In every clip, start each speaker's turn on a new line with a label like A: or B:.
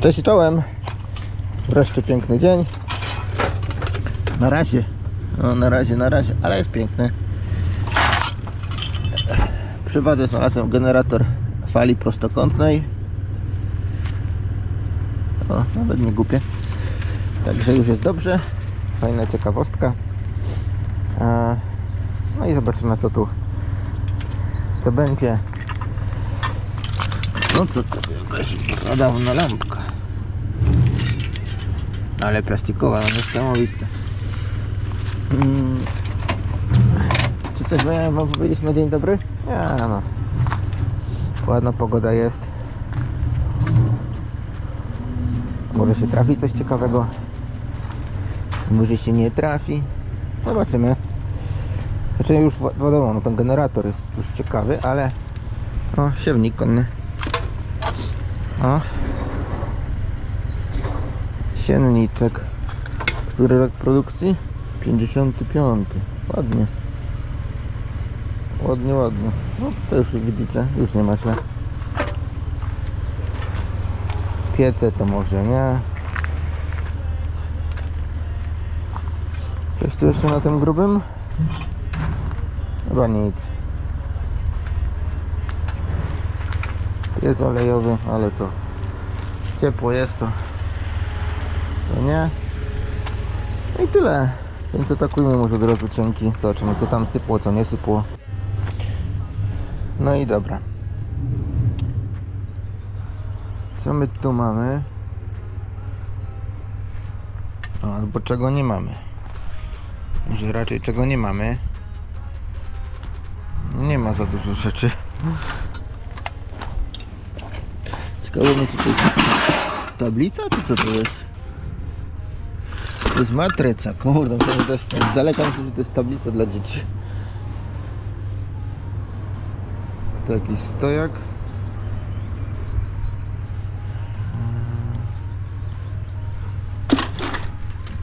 A: Cześć i czołem. Wreszcie piękny dzień. Na razie. No na razie, na razie, ale jest piękny. Przy wodzie znalazłem generator fali prostokątnej. O, nawet nie głupie. Także już jest dobrze. Fajna ciekawostka. No i zobaczymy co tu co będzie. No co to jakaś pradawna lampka. Ale plastikowa, no niesamowite. Mm. Czy coś miałem wam powiedzieć na dzień dobry? Ja no. Ładna pogoda jest. Może się trafi coś ciekawego. Może się nie trafi. Zobaczymy. Znaczy już wi- wiadomo, no ten generator jest już ciekawy, ale o, siewnik konny. O. Sienniczek. Który rok produkcji? 55. Ładnie. Ładnie, ładnie. No to już widzicie, już nie ma źle. Piece to może nie. Coś tu jeszcze na tym grubym? Chyba nic. Jest olejowy, ale to ciepło jest to. To nie. No i tyle. Więc atakujmy może od razu cienki. Zobaczymy co tam sypło, co nie sypło. No i dobra. Co my tu mamy? O, albo czego nie mamy. Może raczej czego nie mamy. Nie ma za dużo rzeczy. Ciekawe mnie tutaj tablica czy co to jest? To jest matryca, kurde, że to jest, z daleka myślę, że to jest tablica dla dzieci. To jakiś stojak.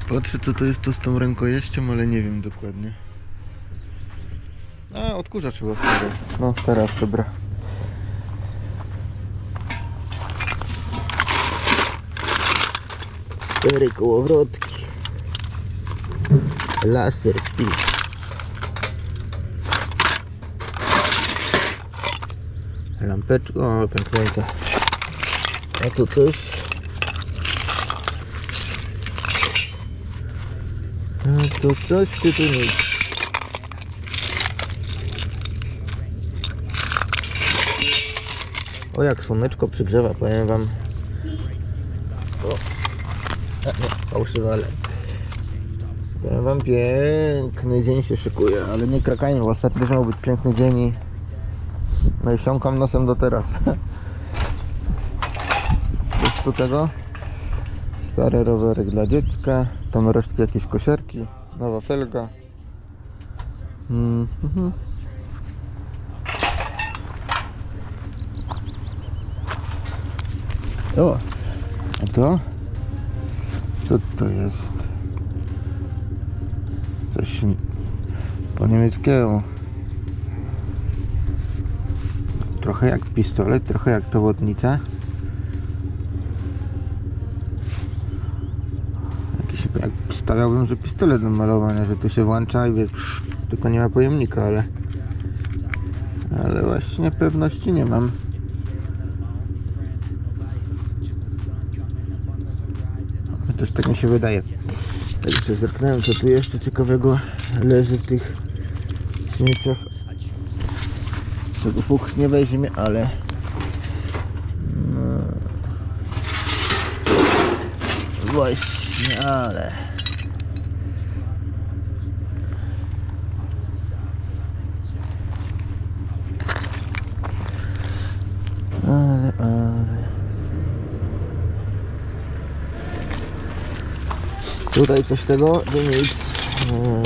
A: Patrzę co to jest to z tą rękojeścią, ale nie wiem dokładnie. A, odkurzacz chyba stary. No teraz, dobra. Cztery kołowrotki. Laser speed. Lampeczka, o pęknięta. A tu coś. A tu coś, czy tu nic? O jak słoneczko przygrzewa, powiem wam. O. A, nie, fałszywe, ale... Powiem wam, piękny dzień się szykuje, ale nie krakajmy, bo ostatnio miał być piękny dzień i... No i siąkam nosem do teraz. Coś tu tego? Stare rowery dla dziecka, tam resztki jakieś kosiarki, nowa felga. Mm, mhm. O, a to? Co to jest? Coś po niemieckiemu. Trochę jak pistolet, trochę jak dowodnica. Jakiś, jak stawiałbym, że pistolet do malowania, że tu się włącza i wiesz, tylko nie ma pojemnika, ale ale właśnie pewności nie mam. Też tak mi się wydaje. Tak jeszcze zerknąłem, co tu jeszcze ciekawego leży w tych śmieciach. Czego fuchs nie weźmie, ale... No. Właśnie, ale... Ale, ale... Tutaj coś tego, że nic. Eee.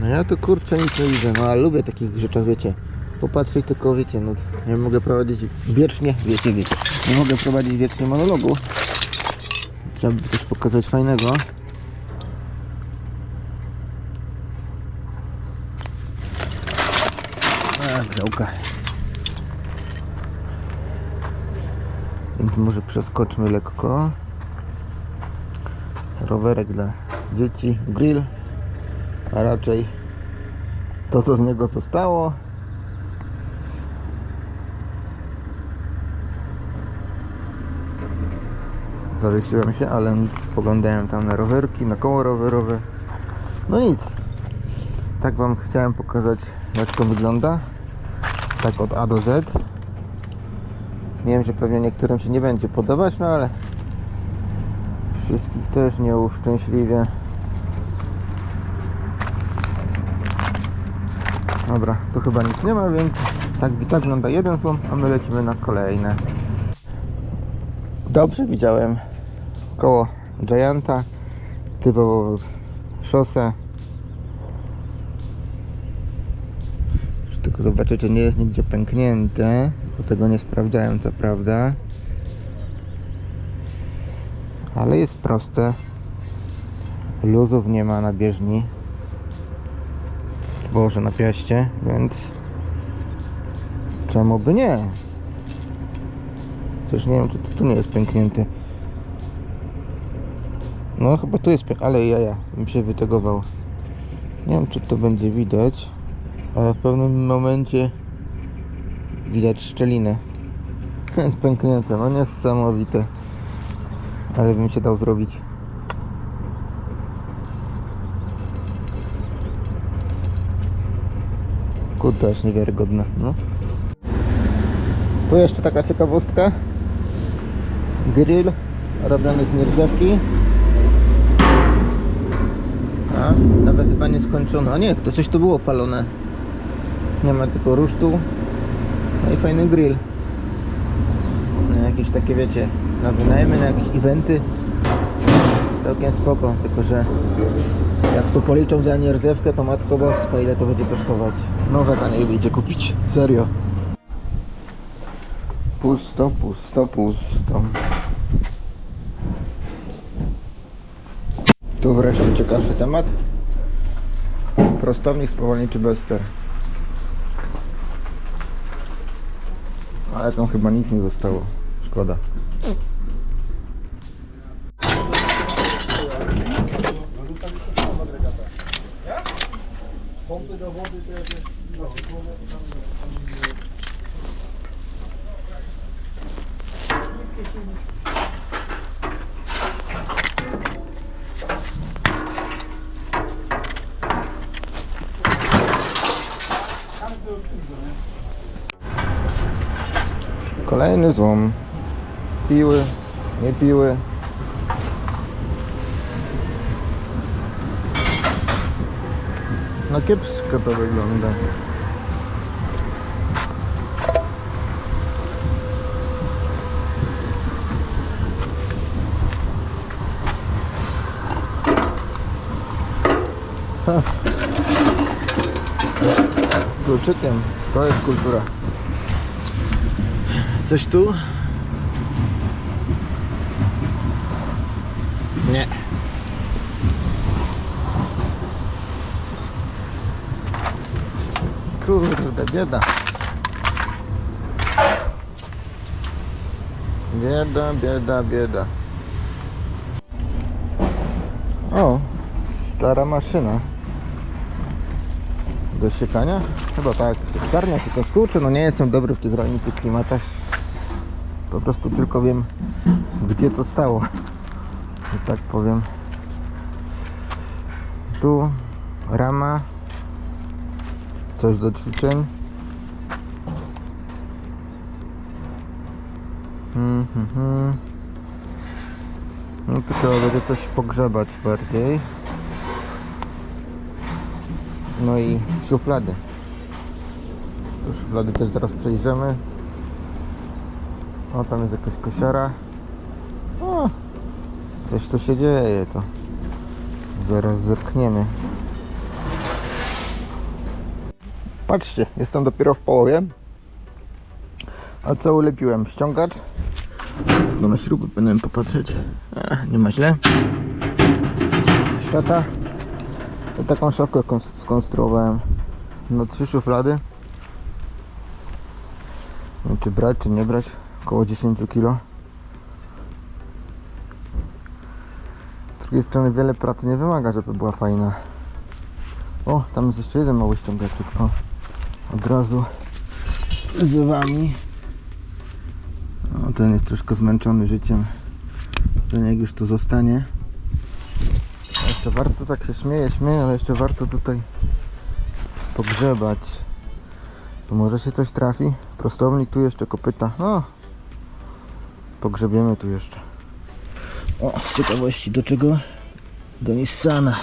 A: No ja to kurczę nic nie widzę, no ale lubię takich rzeczach, wiecie. Popatrzeć tylko, wiecie, no nie mogę prowadzić wiecznie, wiecie, wiecie. Nie mogę prowadzić wiecznie monologu. Trzeba by coś pokazać fajnego. A, grzałka. Więc może przeskoczmy lekko. Rowerek dla dzieci, grill, a raczej to co z niego zostało. Zawiesiłem się, ale nic, spoglądałem tam na rowerki, na koło rowerowe. No nic. Tak Wam chciałem pokazać jak to wygląda. Tak od A do Z. Wiem, że pewnie niektórym się nie będzie podobać, no ale wszystkich też nie uszczęśliwie. Dobra, tu chyba nic nie ma, więc tak, tak wygląda jeden złom, a my lecimy na kolejne. Dobrze widziałem koło Gianta, typowo szosę. Już tylko zobaczę, czy nie jest nigdzie pęknięte, bo tego nie sprawdzałem, co prawda. Ale jest proste. Luzów nie ma na bieżni. Boże, na piaście, więc czemu by nie? Też nie wiem, czy to tu nie jest pęknięty. No chyba tu jest ale jaja, mi się wytegował. Nie wiem, czy to będzie widać, ale w pewnym momencie widać szczelinę. Pęknięte, no niesamowite. Ale bym się dał zrobić. Kurde, aż niewiarygodne, no. Tu jeszcze taka ciekawostka. Grill robiony z nierdzewki. A, nawet chyba nie skończono. A nie, to coś tu było palone. Nie ma tylko rusztu. No i fajny grill. Na jakieś takie, wiecie, na wynajmy, na jakieś eventy. Całkiem spoko, tylko że jak tu policzą za nierdzewkę, to matko boska, ile to będzie kosztować. Nowe taniej wyjdzie kupić. Serio. Pusto, pusto, pusto. Tu wreszcie ciekawszy temat. Prostownik spowolniczy Bester. Ale tam chyba nic nie zostało. Szkoda. Pompy do wody też Niskie silniki. Tam było wszystko, nie? Kolejny złom. Piły, nie piły. No kiepsko to wygląda. Z kluczykiem. To jest kultura. Coś tu? Nie. Kurde, bieda. Bieda, bieda, bieda. O, stara maszyna. Do siekania? Chyba tak, sieczkarnia, tylko skurczę, no nie jestem dobry w tych rolniczych klimatach. Po prostu tylko wiem, gdzie to stało, że tak powiem. Tu rama, coś do ćwiczeń. Mhm, mhm. No to trzeba będzie coś pogrzebać bardziej. No i szuflady. Tu szuflady też zaraz przejrzymy. O, tam jest jakaś kosiara. O, coś tu się dzieje to. Zaraz zerkniemy. Patrzcie, jestem dopiero w połowie. A co ulepiłem? Ściągacz. No na śruby powinienem popatrzeć. A, nie ma źle. Szczota. I taką szafkę kon- skonstruowałem. No trzy szuflady. wiem, czy brać, czy nie brać. Około 10 kg. Z drugiej strony wiele pracy nie wymaga, żeby była fajna. O, tam jest jeszcze jeden mały ściągaczek. O, od razu z wami. O, ten jest troszkę zmęczony życiem. Ten jak już tu zostanie. A Jeszcze warto, tak się śmieje, śmieje, ale jeszcze warto tutaj pogrzebać. To może się coś trafi. Prostownik tu jeszcze kopyta. O! Pogrzebiemy tu jeszcze. O, z ciekawości do czego? Do Nissana.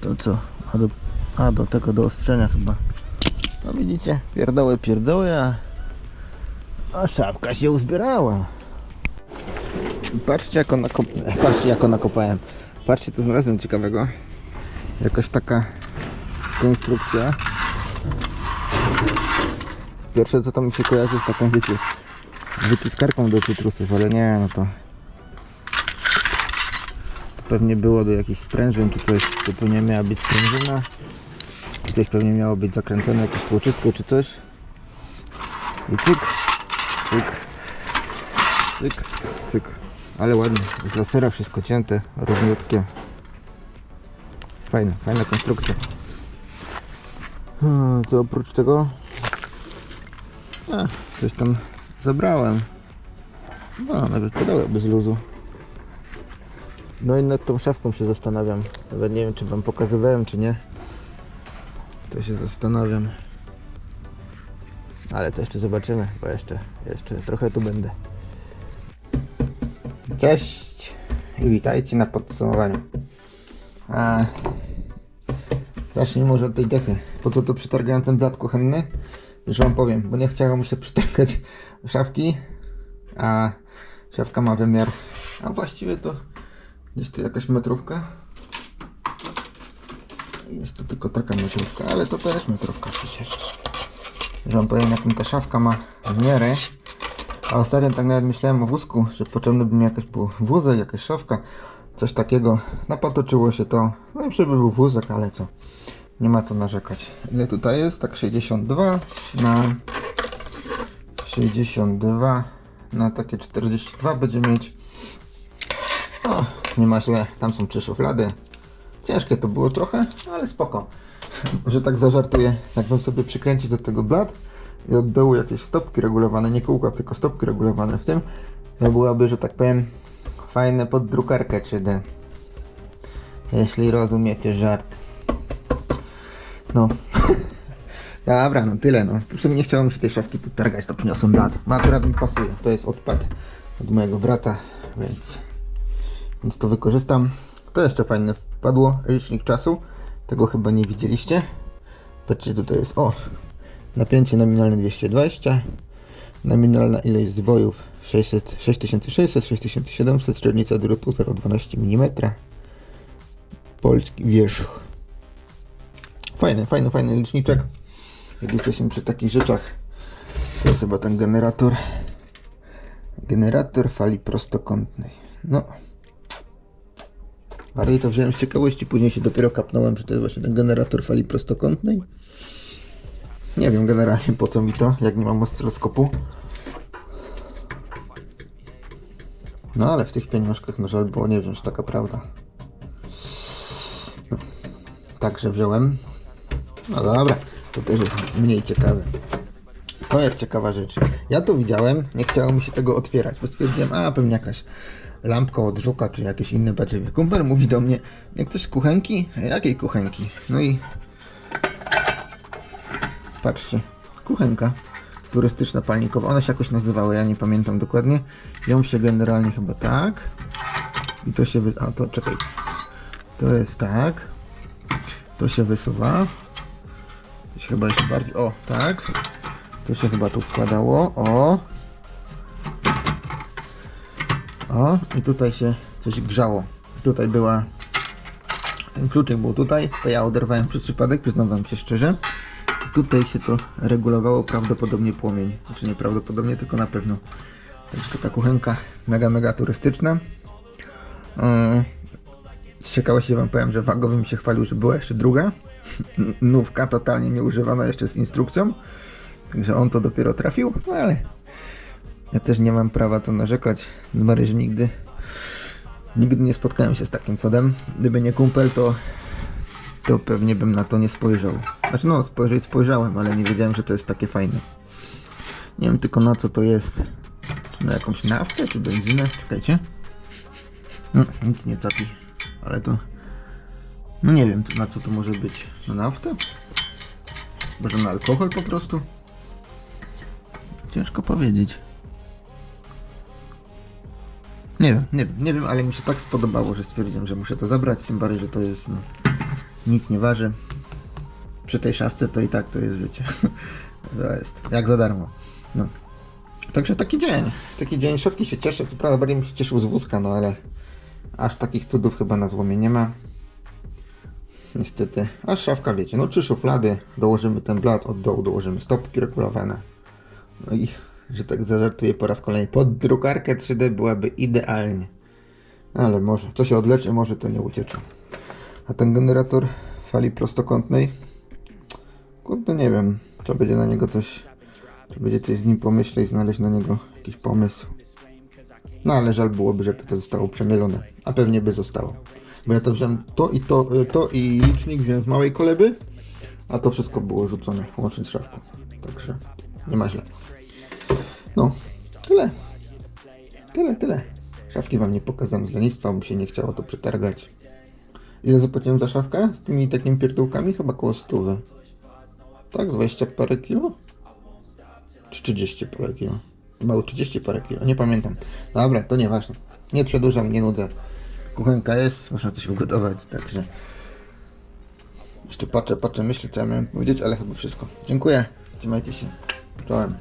A: To co? A do, a do tego do ostrzenia chyba. No widzicie, pierdoły, pierdoły, a, a szafka się uzbierała. Patrzcie jak ona kop... Patrzcie jak ona kopałem. Patrzcie co znalazłem ciekawego. Jakaś taka konstrukcja. Pierwsze co to mi się kojarzy z taką wiecie wyciskarką do cytrusów, ale nie no to to pewnie było do jakichś sprężyn czy coś, to pewnie miała być sprężyna Gdzieś pewnie miało być zakręcone jakieś tłoczysko czy coś. I cyk, cyk, cyk, cyk. Ale ładnie, z lasera wszystko cięte, równiutkie. Fajne, fajna konstrukcja. Hmm, Co oprócz tego? A, coś tam zabrałem. No, nawet pedały bez luzu. No i nad tą szafką się zastanawiam. Nawet nie wiem, czy wam pokazywałem, czy nie. To się zastanawiam. Ale to jeszcze zobaczymy, bo jeszcze, jeszcze trochę tu będę. Cześć i witajcie na podsumowaniu. A, zacznijmy może od tej dechy. Po co tu przetargałem ten blat kuchenny? Już wam powiem, bo nie chciało mi się przetargać szafki, a szafka ma wymiar, a właściwie to gdzieś tu jakaś metrówka. Jest to tylko taka metrówka, ale to też metrówka przecież. Że wam powiem jaką ta szafka ma wymiary. A ostatnio tak nawet myślałem o wózku, że potrzebny by mi jakaś był wózek, jakaś szafka, coś takiego. Napotoczyło się to. No i przybył był wózek, ale co? Nie ma co narzekać. Ile tutaj jest? Tak 62 na 62 na takie 42 będzie mieć. O, nie ma źle. Tam są trzy szuflady. Ciężkie to było trochę, ale spoko. Że tak zażartuję, jakbym sobie przykręcił do tego blat i od dołu jakieś stopki regulowane, nie kółka, tylko stopki regulowane w tym, to byłoby, że tak powiem, fajne pod drukarkę 3D. Jeśli rozumiecie żart. No. Dobra, no tyle no. W sumie nie chciałem się tej szafki tu targać, to przyniosłem blat. No akurat mi pasuje, to jest odpad od mojego brata, więc, więc to wykorzystam. To jeszcze fajne wpadło, licznik czasu. Tego chyba nie widzieliście. Patrzcie, tutaj jest, o, napięcie nominalne 220, nominalna ilość zwojów 600, 6600, 6700, średnica drutu 0,12 mm. Polski wierzch. Fajny, fajny, fajny liczniczek. Jak jesteśmy przy takich rzeczach, to jest chyba ten generator. Generator fali prostokątnej. No. Ale i to wziąłem z ciekawości, później się dopiero kapnąłem, że to jest właśnie ten generator fali prostokątnej. Nie wiem generalnie po co mi to, jak nie mam oscyloskopu. No ale w tych pieniążkach no żal było nie wziąć, taka prawda. No. Także wziąłem. No dobra, to też jest mniej ciekawe. To jest ciekawa rzecz. Ja to widziałem, nie chciało mi się tego otwierać, bo stwierdziłem, a pewnie jakaś lampka od żuka, czy jakieś inne badziewie. Kumpel mówi do mnie, jak coś kuchenki? Jakiej kuchenki? No i patrzcie, kuchenka turystyczna palnikowa. One się jakoś nazywały, ja nie pamiętam dokładnie. Ją się generalnie chyba tak. I to się wy... A to czekaj. To jest tak. To się wysuwa. Chyba jeszcze bardziej. O, tak. To się chyba tu wkładało. O. O, i tutaj się coś grzało. Tutaj była. Ten kluczyk był tutaj, to ja oderwałem przez przypadek, przyznam wam się szczerze. Tutaj się to regulowało prawdopodobnie płomień. Znaczy nie prawdopodobnie, tylko na pewno. Także to ta kuchenka mega, mega turystyczna. Z ciekawości wam powiem, że wagowy mi się chwalił, że była jeszcze druga. Nówka totalnie nieużywana jeszcze z instrukcją. Także on to dopiero trafił, no ale ja też nie mam prawa tu narzekać. Numery, że nigdy nigdy nie spotkałem się z takim cudem. Gdyby nie kumpel, to to pewnie bym na to nie spojrzał. Znaczy no, spojrzeć spojrzałem, ale nie wiedziałem, że to jest takie fajne. Nie wiem tylko na co to jest. Na jakąś naftę, czy benzynę? Czekajcie. No, nic nie capi. Ale to... No nie wiem, na co to może być. Na naftę? Może na alkohol po prostu? Ciężko powiedzieć. Nie wiem, nie wiem, nie wiem, ale mi się tak spodobało, że stwierdziłem, że muszę to zabrać, tym bardziej, że to jest, no, nic nie waży. Przy tej szafce to i tak to jest życie. To jest, jak za darmo. No. Także taki dzień, taki dzień, szafki się cieszę, co prawda bardziej bym się cieszył z wózka, no ale aż takich cudów chyba na złomie nie ma. Niestety, a szafka wiecie, no trzy szuflady, dołożymy ten blat, od dołu dołożymy stopki regulowane. No i, że tak zażartuję po raz kolejny, pod drukarkę 3D byłaby idealnie. Ale może, to się odleczy, może to nie uciecze. A ten generator fali prostokątnej, kurde nie wiem, trzeba będzie na niego coś, trzeba będzie coś z nim pomyśleć, znaleźć na niego jakiś pomysł. No ale żal byłoby, żeby to zostało przemielone, a pewnie by zostało. Bo ja to wziąłem to i to, y, to i licznik wziąłem z małej koleby, a to wszystko było rzucone, łącznie z szafką. Także nie ma źle. No, tyle. Tyle, tyle. Szafki wam nie pokazałem z lenistwa, bo mi się nie chciało to przetargać. Ile zapłaciłem za szafkę? Z tymi takimi pierdółkami? Chyba koło stówy. Tak, 20 parę kilo? Czy 30 parę kilo? Mało 30 parę kilo, nie pamiętam. Dobra, to nieważne. Nie przedłużam, nie nudzę. Kuchenka jest, można coś ugotować, także... Jeszcze patrzę, patrzę, myślę co ja miałem powiedzieć, ale chyba wszystko. Dziękuję, trzymajcie się. Czołem.